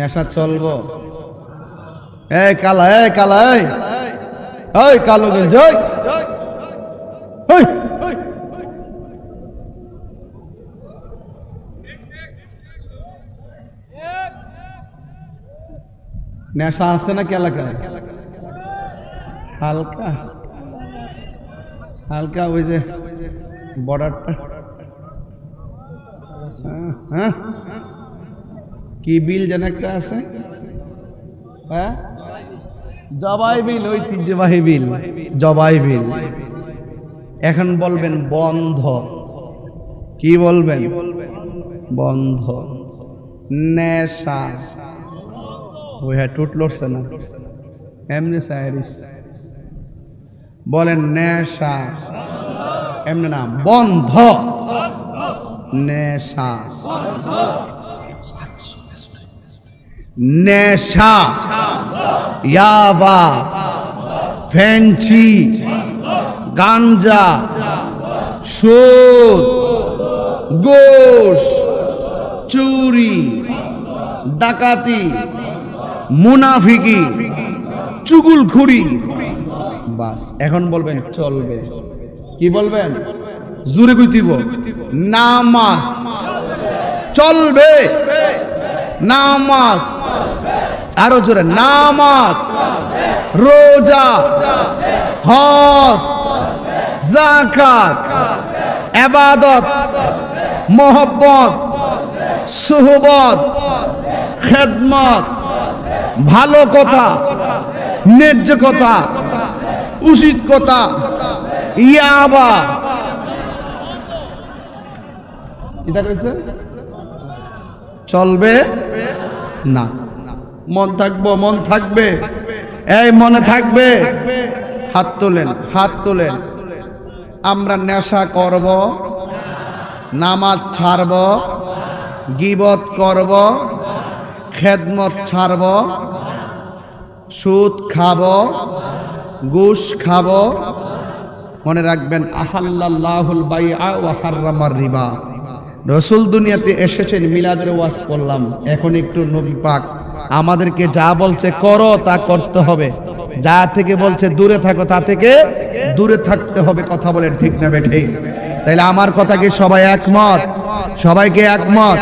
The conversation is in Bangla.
নেশা চলবো। এই কালা এই কালা এই। ওই কালো গেঞ্জি নেশা আছে নাকি এলাকায়? হালকা। হালকা ওই যে বর্ডারটা হ্যাঁ হ্যাঁ। কি বিল যেন একটা আছে? হ্যাঁ? জবাই বিল ঐতিহ্যবাহী বিল, জবাই বিল। এখন বলবেন বন্ধ। কি বলবেন? বন্ধ। হ্যাঁ না। এমনি বলেন নেশা। এমনি না, বন্ধ। নেশা। নেশা। ইয়াবা ফেঞ্চি গাঞ্জা, সুদ, গোশ, চুরি, ডাকাতি, মুনাফিকি, চুগুলখুরি। বাস, এখন বলবেন, চলবে। কি বলবেন? জুরে কইতিব নামাজ। চলবে। নামাজ। আরও জোরে, নামাজ, রোজা, হজ জাকাত এবাদত মোহব্বত, সুহবত, খেদমত, ভালো কথা ন্যায্য কথা উচিত কথা, ইয়াবা। চলবে না। মন থাকব, মন থাকবে। এই মনে থাকবে। হাত তোলেন হাত তোলেন। আমরা নেশা করব, নামাজ ছাড়ব, গিবত করব, খেদমত ছাড়ব, সুদ খাব, ঘুষ খাব। মনে রাখবেন আহাল্লাহুল হাররামার রিবা। রসুল দুনিয়াতে এসেছেন, মিলাদের ওয়াজ করলাম এখন একটু নবী পাক আমাদেরকে যা বলছে করো, তা করতে হবে। যা থেকে বলছে দূরে থাকো, তা থেকে দূরে থাকতে হবে, কথা বলেন ঠিক না বেঠে। তাইলে আমার কথা কি সবাই একমত? সবাইকে একমত?